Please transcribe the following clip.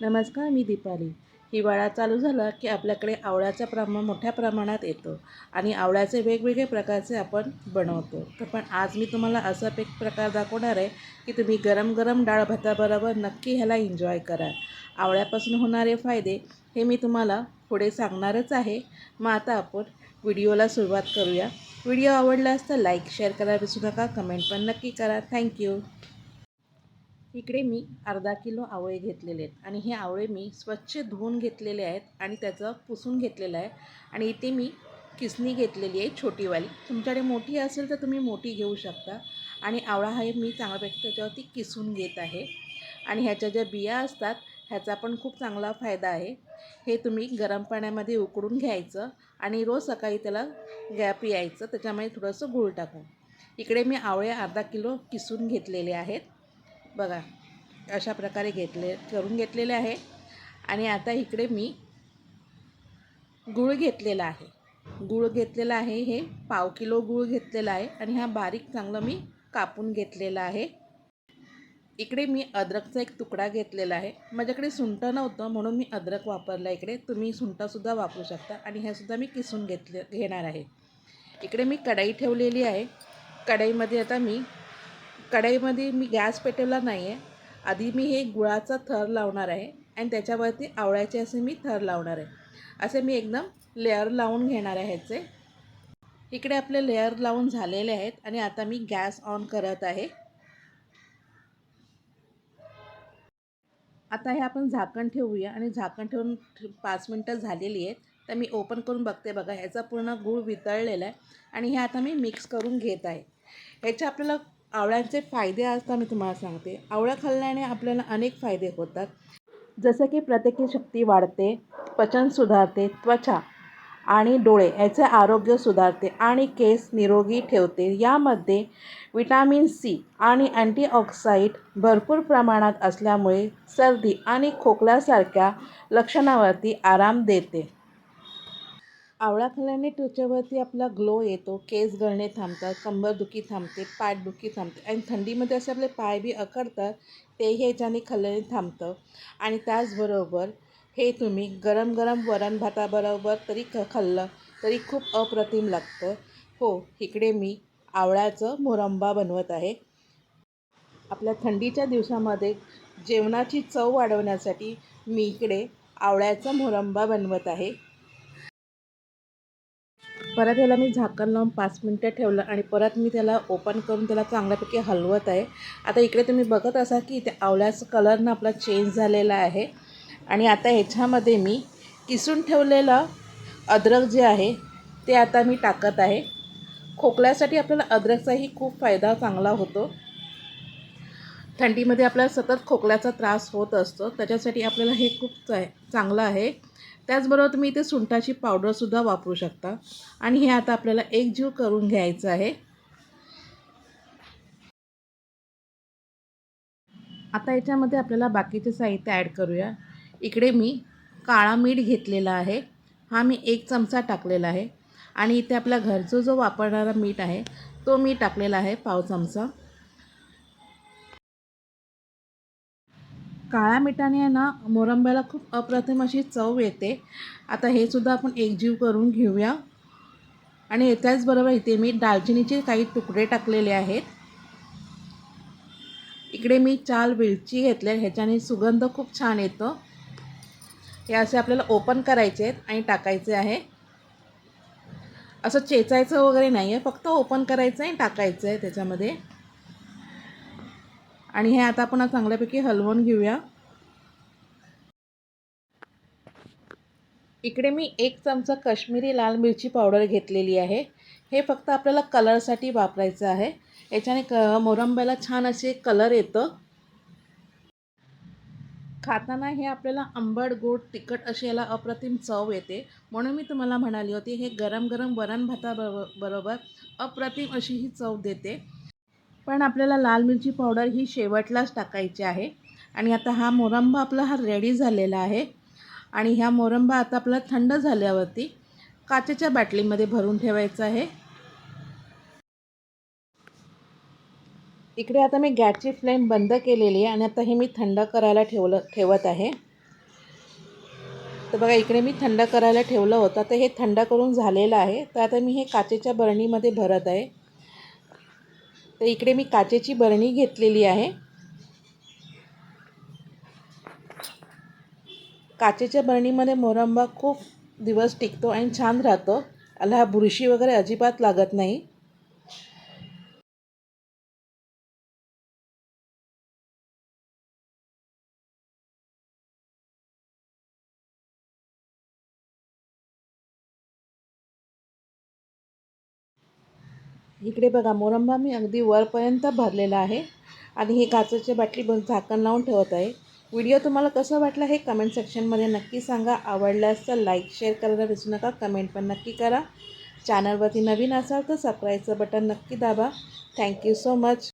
नमस्कार मी दीपाली. हिवाळा चालू झाला की आपल्याकडे आवळ्याचं प्रमाण मोठ्या प्रमाणात येतं आणि आवळ्याचे वेगवेगळे प्रकारचे आपण बनवतो. तर पण आज मी तुम्हाला असं एक प्रकार दाखवणार आहे की तुम्ही गरम गरम डाळ भाताबरोबर नक्की ह्याला एन्जॉय करा आवळ्यापासून होणारे फायदे हे मी तुम्हाला पुढे सांगणारच आहे. मग आता आपण व्हिडिओला सुरुवात करूया. व्हिडिओ आवडला असता लाईक शेअर करायला विसरू नका. कमेंट पण नक्की करा. थँक्यू इकडे मी अर्धा किलो आवळे घेतलेले आहेत. आणि हे आवळे मी स्वच्छ धुवून घेतलेले आहेत आणि त्याचं पुसून घेतलेलं आहे. आणि इथे मी किसणी घेतलेली आहे छोटीवाली. तुमच्याकडे मोठी असेल तर तुम्ही मोठी घेऊ शकता. आणि आवळा हा मी चांगल्यापैकी त्याच्यावरती किसून घेत आहे. आणि ह्याच्या ज्या बिया असतात ह्याचा पण खूप चांगला फायदा आहे. हे तुम्ही गरम पाण्यामध्ये उकडून घ्यायचं आणि रोज सकाळी त्याला गॅ पियायचं त्याच्यामध्ये थोडंसं गूळ टाकून. इकडे मी आवळे अर्धा किलो किसून घेतलेले आहेत. बघा अशा प्रकारे घेतले करून घेतलेले आहे. आणि आता इकडे मी गूळ घेतलेला आहे. गूळ घेतलेला आहे हे पाव किलो गूळ घेतलेला आहे आणि हा बारीक चांगलं मी कापून घेतलेला आहे. इकडे मी अद्रकचा एक तुकडा घेतलेला आहे. माझ्याकडे सुंठं नव्हतं म्हणून मी अद्रक वापरला इकडे. तुम्ही सुंठासुद्धा वापरू शकता आणि ह्यासुद्धा मी किसून घेतले घेणार आहे. इकडे मी कढाई ठेवलेली आहे. कढईमध्ये आता मी कढईमध्ये मी गॅस पेटवला नाही आहे आधी मी हे गुळाचा थर लावणार आहे आणि त्याच्यावरती आवळ्याचे असे मी थर लावणार आहे. असे मी एकदम लेअर लावून घेणार आहे ह्याचे. इकडे आपले लेअर लावून झालेले आहेत आणि आता मी गॅस ऑन करत आहे. आता हे आपण झाकण ठेवूया आणि झाकण ठेवून पाच मिनटं झालेली आहेत. तर मी ओपन करून बघते बघा ह्याचा पूर्ण गूळ वितळलेला आहे आणि हे आता मी मिक्स करून घेत आहे. ह्याच्या आपल्याला आवळ्यांचे फायदे असतात मी तुम्हाला सांगते. आवळा खाल्ल्याने आपल्याला अनेक फायदे होतात. जसं की प्रतिकारशक्ती वाढते पचन सुधारते त्वचा आणि डोळे याचे आरोग्य सुधारते आणि केस निरोगी ठेवते. यामध्ये विटॅमिन सी आणि अँटीऑक्साईड भरपूर प्रमाणात असल्यामुळे सर्दी आणि खोकल्यासारख्या लक्षणावरती आराम देते. आवळा खाल्ल्याने त्वचेवरती आपला ग्लो येतो केस गळणे थांबतात कंबरदुखी थांबते पाठदुखी थांबते आणि थंडीमध्ये असे आपले पाय बी अकडतात तेही ह्याच्याने खाल्ल्याने थांबतं. आणि त्याचबरोबर हे तुम्ही गरम गरम वरण भाताबरोबर तरी ख खाल्लं तरी खूप अप्रतिम लागतं. हो इकडे मी आवळ्याचं मोरंबा बनवत आहे. आपल्या थंडीच्या दिवसामध्ये जेवणाची चव वाढवण्यासाठी मी इकडे आवळ्याचा मोरंबा बनवत आहे. परत याला मी झाकण लावून पाच मिनटं ठेवलं आणि परत मी त्याला ओपन करून त्याला चांगल्यापैकी हलवत आहे. आता इकडे तुम्ही बघत असा की त्या आवळ्याचं कलरनं आपला चेंज झालेला आहे. आणि आता ह्याच्यामध्ये मी किसून ठेवलेलं अद्रक जे आहे ते आता मी टाकत आहे. खोकल्यासाठी आपल्याला अद्रकचाही खूप फायदा चांगला होतो. थंडीमध्ये आपल्याला सतत खोकल्याचा त्रास होत असतो. त्याच्यासाठी आपल्याला हे खूप चा चांगलं आहे. त्याचबरोबर तुम्ही इथे सुंठाची पावडरसुद्धा वापरू शकता. आणि हे आता आपल्याला एकजीव करून घ्यायचं आहे. आता याच्यामध्ये आपल्याला बाकीचे साहित्य ॲड करूया. इकडे मी काळा मीठ घेतलेला आहे. हा मी एक चमचा टाकलेला आहे. आणि इथे आपल्या घरचं जो वापरणारा मीठ आहे तो मी टाकलेला आहे पाव चमचा. काळ्या मिठाने आहे ना मोरंब्याला खूप अप्रतिम अशी चव येते. आता हे सुद्धा आपण एकजीव करून घेऊया. आणि त्याचबरोबर इथे मी दालचिनीचे काही तुकडे टाकलेले आहेत. इकडे मी चाल वेलची घेतले ह्याच्याने सुगंध खूप छान येतो. हे असे आपल्याला ओपन करायचे आहेत आणि टाकायचे आहे. असं चेचायचं वगैरे नाही आहे फक्त ओपन करायचं आहे टाकायचं आहे त्याच्यामध्ये. आणि हे आता आपण चांगल्यापैकी हलवून घेऊया. इकडे मी एक चमचा कश्मीरी लाल मिरची पावडर घेतलेली आहे. हे फक्त आपल्याला कलरसाठी वापरायचं आहे. याच्याने क मोरंब्याला छान असे कलर येतं. खाताना हे आपल्याला आंबट गोड तिखट अशी याला अप्रतिम चव येते. म्हणून मी तुम्हाला म्हणाली होती हे गरम गरम वरण भाताबरोबर बरोबर अप्रतिम अशी ही चव देते. पण आपल्याला लाल मिरची पावडर ही शेवटलाच टाकायची आहे. आणि आता हा मोरंबा आपला हा रेडी झालेला आहे. आणि ह्या मोरंबा आता आपला थंड झाल्यावरती काचेच्या बाटलीमध्ये भरून ठेवायचं आहे. इकडे आता मी गॅसची फ्लेम बंद केलेली आहे आणि आता हे मी थंड करायला ठेवलं ठेवत आहे. तर बघा इकडे मी थंड करायला ठेवलं होतं. तर हे थंड करून झालेलं आहे. तर आता मी हे काचेच्या बरणीमध्ये भरत आहे. तर इकडे मी काचेची बरणी घेतलेली आहे. काचेच्या बरणीमध्ये मोरंबा खूप दिवस टिकतो आणि छान राहतो. याला बुरशी वगैरे अजिबात लागत नाही. इकडे बघा मोरंबा मी अगदी वरपर्यंत भरलेला आहे. आणि हे काचेची बाटली बन झाकण लावून ठेवत आहे. व्हिडिओ तुम्हाला कसं वाटला हे कमेंट सेक्शनमध्ये नक्की सांगा. आवडल्यास तर लाईक शेअर करायला विसरू नका. कमेंट पण नक्की करा. चॅनलवरती नवीन असाल तर सबस्क्राईबचं बटन नक्की दाबा. Thank you so much